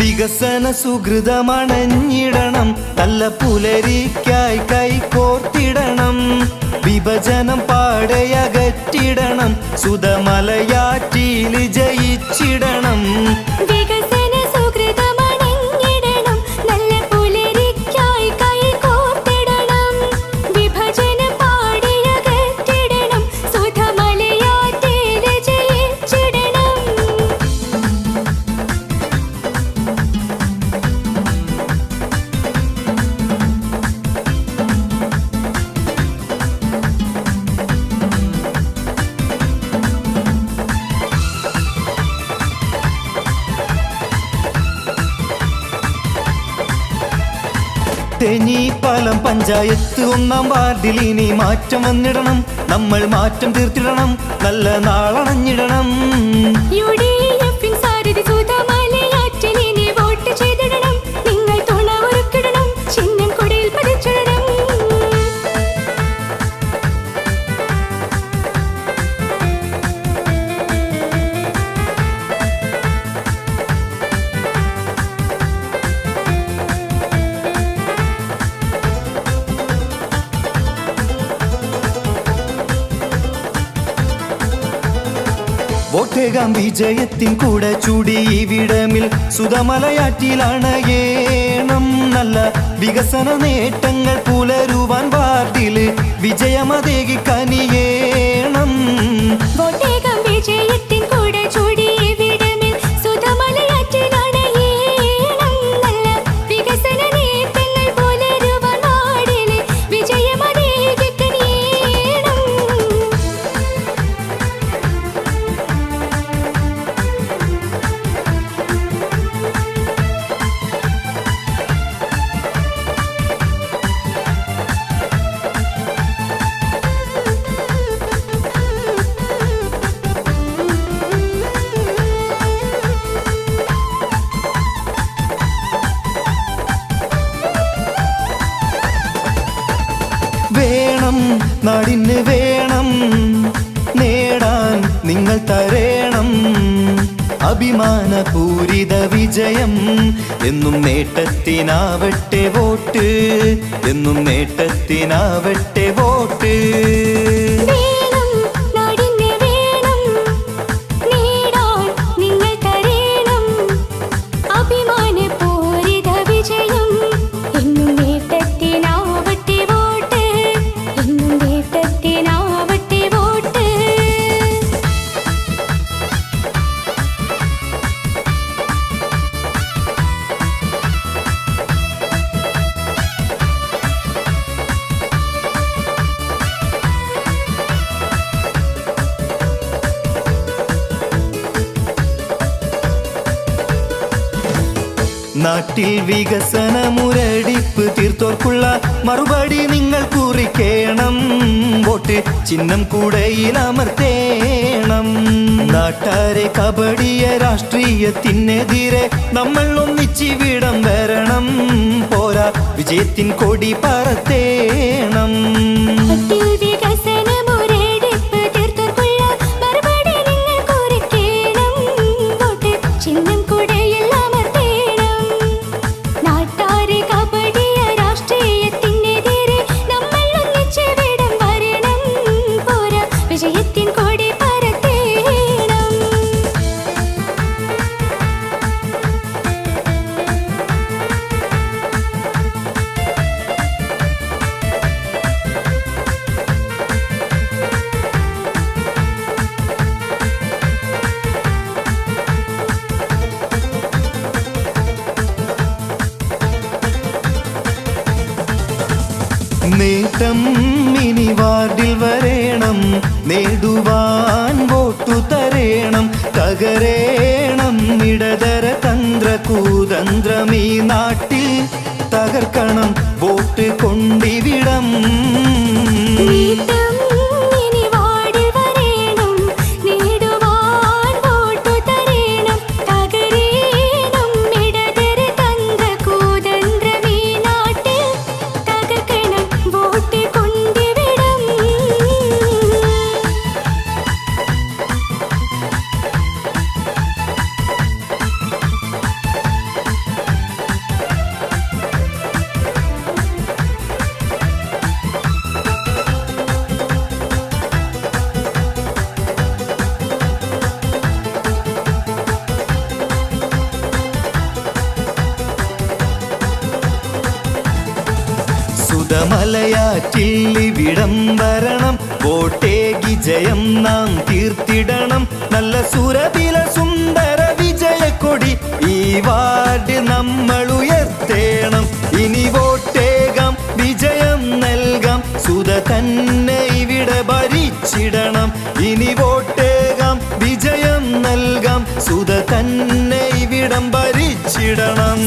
വികസന സുഹൃതമണഞ്ഞിടണം നല്ല പുലരിക്കായി കൈകോർത്തിടണം വിഭജനം പാടയകറ്റിടണം. സുതമലയാറ്റിൽ ജയിച്ചിടണം. പഞ്ചായത്ത് ഒന്നാം വാർഡിൽ ഇനി മാറ്റം വന്നിടണം. നമ്മൾ മാറ്റം തീർത്തിടണം. നല്ല നാളണഞ്ഞിടണം. വോട്ടേകാം വിജയത്തിൻ കൂടെ ചൂടി ഇവിടമിൽ സുതമലയാറ്റിലാണ് ഏണം നല്ല വികസന നേട്ടങ്ങൾ പുലരുവാൻ വാർഡിൽ വിജയമതേകി കനിയേണം വോട്ടേകാം വിജയത്തിൻ വേണം നാടിന് വേണം നേടാൻ നിങ്ങൾ തരേണം. അഭിമാനപൂരിത വിജയം എന്നും നേട്ടത്തിനാവട്ടെ വോട്ട് എന്നും നേട്ടത്തിനാവട്ടെ വോട്ട്. നാട്ടിൽ വികസന മുരടിപ്പ് തീർത്തോർക്കുള്ള മറുപടി നിങ്ങൾ കുറിക്കേണം. വോട്ട് ചിഹ്നം കൂടയിൽ അമർത്തേണം നാട്ടാരെ കബഡിയ രാഷ്ട്രീയത്തിനെതിരെ നമ്മൾ ഒന്നിച്ചിവിടം വരണം. പോരാ വിജയത്തിൻ കൊടി പറത്തേണം. നേട്ടം ഇനി വാർഡിൽ വരേണം. നേടുവാൻ വോട്ടു തരേണം. തകരേണം. ഇടതര തന്ത്ര കൂതന്ത്രം ഈ നാട്ടിൽ തകർക്കണം. വോട്ട് കൊണ്ടിവിടം. സുതമലയാറ്റിൽ വിടംബരണം വോട്ടേകി ജയം നാം തീർത്തിടണം നല്ല സുരബില സുന്ദര വിജയ കൊടി ഈ വാർഡ് നമ്മൾ ഉയർത്തേണം. ഇനി വോട്ടേകാം വിജയം നൽകാം. സുത തന്നെ ഇവിടെ ഭരിച്ചിടണം. ഇനി വോട്ടേകാം വിജയം നൽകാം. സുത തന്നെ ഇവിടം ഭരിച്ചിടണം.